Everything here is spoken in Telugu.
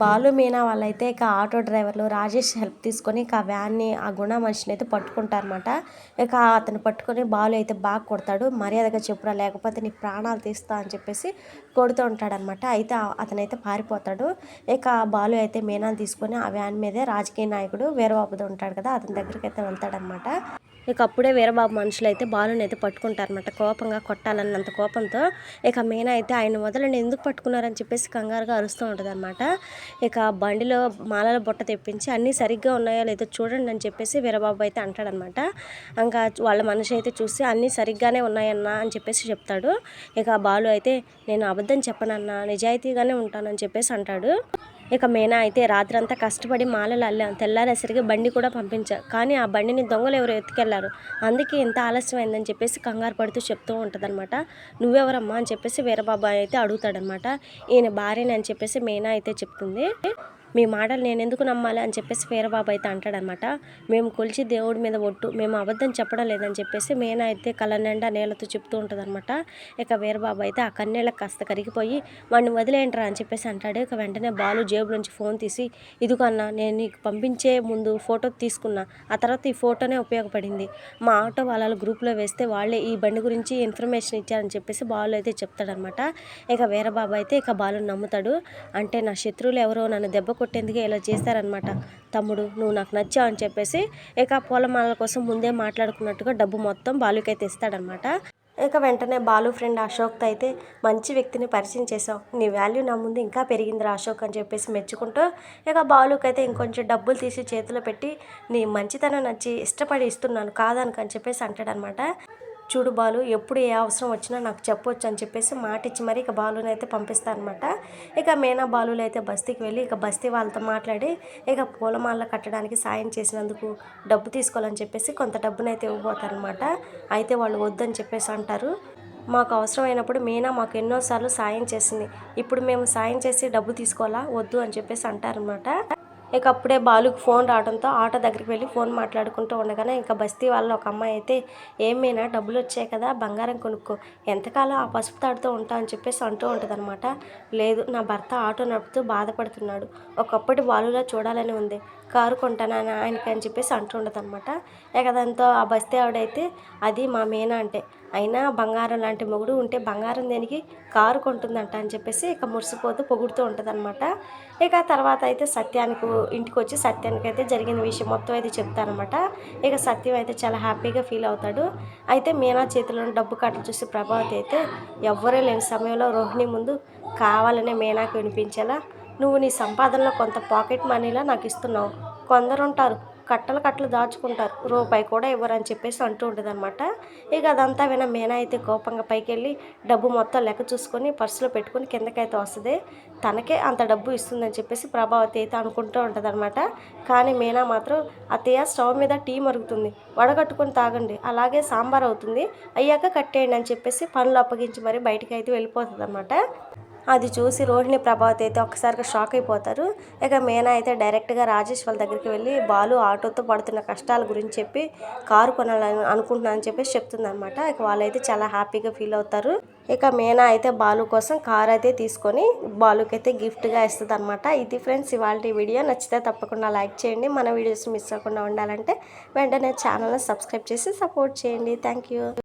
బాలు మీనా వాళ్ళైతే ఇక ఆటో డ్రైవర్లు రాజేష్ హెల్ప్ తీసుకొని ఇక ఆ వ్యాన్ని ఆ గుణ మనిషిని అయితే పట్టుకుంటారనమాట ఇక అతను పట్టుకొని బాలు అయితే బాగా కొడతాడు. మర్యాదగా చెప్పురా లేకపోతే నీ ప్రాణాలు తీస్తా అని చెప్పేసి కొడుతూ ఉంటాడనమాట అయితే అతనైతే పారిపోతాడు. ఇక బాలు అయితే మీనాని తీసుకొని ఆ వ్యాన్ మీదే రాజకీయ నాయకుడు వీరబాబుతో ఉంటాడు కదా అతని దగ్గరికి అయితే వెళ్తాడనమాట ఇక అప్పుడే వీరబాబు మనుషులు అయితే బాలుని అయితే పట్టుకుంటారనమాట కోపంగా కొట్టాలన్నంత కోపంతో ఇక మీనా అయితే ఆయన వదలని ఎందుకు పట్టుకున్నారని చెప్పేసి కంగారుగా అరుస్తూ ఉంటుంది ఇక బండిలో మాలల బుట్ట తెప్పించి అన్నీ సరిగ్గా ఉన్నాయో లేదో చూడండి అని చెప్పేసి వీరబాబు అయితే అంటాడనమాట ఇంకా వాళ్ళ మనిషి అయితే చూసి అన్నీ సరిగ్గానే ఉన్నాయన్నా అని చెప్పేసి చెప్తాడు. ఇక బాలు అయితే నేను అబద్ధం చెప్పనన్నా నిజాయితీగానే ఉంటానని చెప్పేసి అంటాడు. ఇక మేనా అయితే రాత్రంతా కష్టపడి మాలలు అల్లాం తెల్లారేసరికి బండి కూడా పంపించా కానీ ఆ బండిని దొంగలు ఎవరు ఎత్తుకెళ్ళారు. అందుకే ఇంత ఆలస్యమైందని చెప్పేసి కంగారు పడుతూ చెప్తూ ఉంటుందన్నమాట. నువ్వెవరమ్మా? అని చెప్పేసి వీరబాబు అయితే అడుగుతాడనమాట ఈయన భార్యని అని చెప్పేసి మేనా అయితే చెప్తుంది. మీ మాటలు నేను ఎందుకు నమ్మాలి అని చెప్పేసి వీరబాబు అయితే అంటాడనమాట. మేము కొలిచి దేవుడి మీద ఒట్టు మేము అబద్ధం చెప్పడం లేదని చెప్పేసి మేనా అయితే కళ్ళ నిండా నీళ్ళతో చెప్తూ ఉంటుందన్నమాట ఇక వీరబాబు అయితే ఆ కన్నీళ్ళకి కాస్త కరిగిపోయి వాడిని వదిలేంట్రా అని చెప్పేసి అంటాడు. ఇక వెంటనే బాలు జేబు నుంచి ఫోన్ తీసి ఇదిగన్నా నేను నీకు పంపించే ముందు ఫోటో తీసుకున్నా. ఆ తర్వాత ఈ ఫోటోనే ఉపయోగపడింది. మా ఆటో వాళ్ళ గ్రూప్లో వేస్తే వాళ్ళే ఈ బండి గురించి ఇన్ఫర్మేషన్ ఇచ్చారని చెప్పేసి బాలు అయితే చెప్తాడనమాట. ఇక వీరబాబు అయితే ఇక బాలు నమ్ముతాడు. అంటే నా శత్రువులు ఎవరో నన్ను దెబ్బ కొట్టేందుకే ఇలా చేశారనమాట. తమ్ముడు నువ్వు నాకు నచ్చావు అని చెప్పేసి ఇక పూలమాలల కోసం ముందే మాట్లాడుకున్నట్టుగా డబ్బు మొత్తం బాలుకైతే ఇస్తాడనమాట. ఇక వెంటనే బాలు ఫ్రెండ్ అశోక్తో అయితే మంచి వ్యక్తిని పరిచయం చేసావు నీ వాల్యూ నా ముందు ఇంకా పెరిగిందిరా అశోక్ అని చెప్పేసి మెచ్చుకుంటూ ఇక బాలుకి అయితే ఇంకొంచెం డబ్బులు తీసి చేతిలో పెట్టి నీ మంచితనం నచ్చి ఇష్టపడి ఇస్తున్నాను కాదనుకని చెప్పేసి అంటాడనమాట. చూడు బాలు ఎప్పుడు ఏ అవసరం వచ్చినా నాకు చెప్పొచ్చు అని చెప్పేసి మాట ఇచ్చి మరి ఇక బాలుని అయితే పంపిస్తారనమాట ఇక మేనా బాలులు అయితే బస్తీకి వెళ్ళి ఇక బస్తీ వాళ్ళతో మాట్లాడి ఇక పూలమాల కట్టడానికి సాయం చేసినందుకు డబ్బు తీసుకోవాలని చెప్పేసి కొంత డబ్బునైతే ఇవ్వబోతారనమాట అయితే వాళ్ళు వద్దని చెప్పేసి అంటారు. మాకు అవసరమైనప్పుడు మీనా మాకు ఎన్నోసార్లు సాయం చేసింది. ఇప్పుడు మేము సాయం చేసి డబ్బు తీసుకోవాలా? వద్దు అని చెప్పేసి అంటారనమాట ఇక అప్పుడే బాలుకి ఫోన్ రావడంతో ఆటో దగ్గరికి వెళ్ళి ఫోన్ మాట్లాడుకుంటూ ఉండగానే ఇంకా బస్తీ వాళ్ళ ఒక అమ్మాయి అయితే ఏమైనా డబ్బులు వచ్చాయి కదా బంగారం కొనుక్కో. ఎంతకాలం ఆ పసుపు తాడుతూ ఉంటా అని చెప్పేసి అంటూ ఉంటుంది లేదు నా భర్త ఆటో నడుపుతూ బాధపడుతున్నాడు. ఒకప్పటి బాలులా చూడాలని ఉంది. కారు కొంటానని ఆయనకి అని చెప్పేసి అంటూ ఉండదు అనమాట ఇక దాంతో ఆ బస్తీ ఆవిడైతే అది మా మేనా అంటే అయినా బంగారం లాంటి మొగుడు ఉంటే బంగారం దేనికి? కారు కొంటుందంట అని చెప్పేసి ఇక మురిసిపోతూ పొగుడుతూ ఉంటుందన్నమాట. ఇక తర్వాత అయితే సత్యానికి ఇంటికి వచ్చి సత్యానికి అయితే జరిగిన విషయం మొత్తం అయితే చెప్తానమాట ఇక సత్యం అయితే చాలా హ్యాపీగా ఫీల్ అవుతాడు. అయితే మీనా చేతిలో డబ్బు కట్టలు చూసి ప్రభావతి అయితే ఎవ్వరూ లేని సమయంలో రోహిణి ముందు కావాలనే మీనాకు వినిపించేలా నువ్వు నీ సంపాదనలో కొంత పాకెట్ మనీలా నాకు ఇస్తున్నావు. కొందరు ఉంటారు కట్టలు కట్టలు దాచుకుంటారు. రూపాయి కూడా ఇవ్వరని చెప్పేసి అంటూ ఉంటుంది ఇక అదంతా విన మేనా అయితే కోపంగా పైకి వెళ్ళి డబ్బు మొత్తం లెక్క చూసుకొని పర్సులో పెట్టుకొని కిందకైతే వస్తుంది. తనకే అంత డబ్బు ఇస్తుందని చెప్పేసి ప్రభావతి అయితే అనుకుంటూ ఉంటుంది కానీ మీనా మాత్రం అత్తయ్య స్టవ్ మీద టీ మరుగుతుంది. వడగట్టుకొని తాగండి. అలాగే సాంబార్ అవుతుంది. అయ్యాక కట్టేయండి అని చెప్పేసి పనులు అప్పగించి మరి బయటికి అయితే వెళ్ళిపోతుంది అది చూసి రోహిణి ప్రభావతి అయితే ఒక్కసారిగా షాక్ అయిపోతారు. ఇక మీనా అయితే డైరెక్ట్గా రాజేష్ వాళ్ళ దగ్గరికి వెళ్ళి బాలు ఆటోతో పడుతున్న కష్టాల గురించి చెప్పి కారు కొనాలని అనుకుంటున్నాను అని చెప్పేసి చెప్తుందనమాట ఇక వాళ్ళైతే చాలా హ్యాపీగా ఫీల్ అవుతారు. ఇక మీనా అయితే బాలు కోసం కార్ అయితే తీసుకొని బాలుకి అయితే గిఫ్ట్గా ఇస్తుంది అనమాట ఇది ఫ్రెండ్స్ ఇవాళ వీడియో. నచ్చితే తప్పకుండా లైక్ చేయండి. మన వీడియోస్ మిస్ అవ్వకుండా ఉండాలంటే వెంటనే ఛానల్ని సబ్స్క్రైబ్ చేసి సపోర్ట్ చేయండి. Thank you.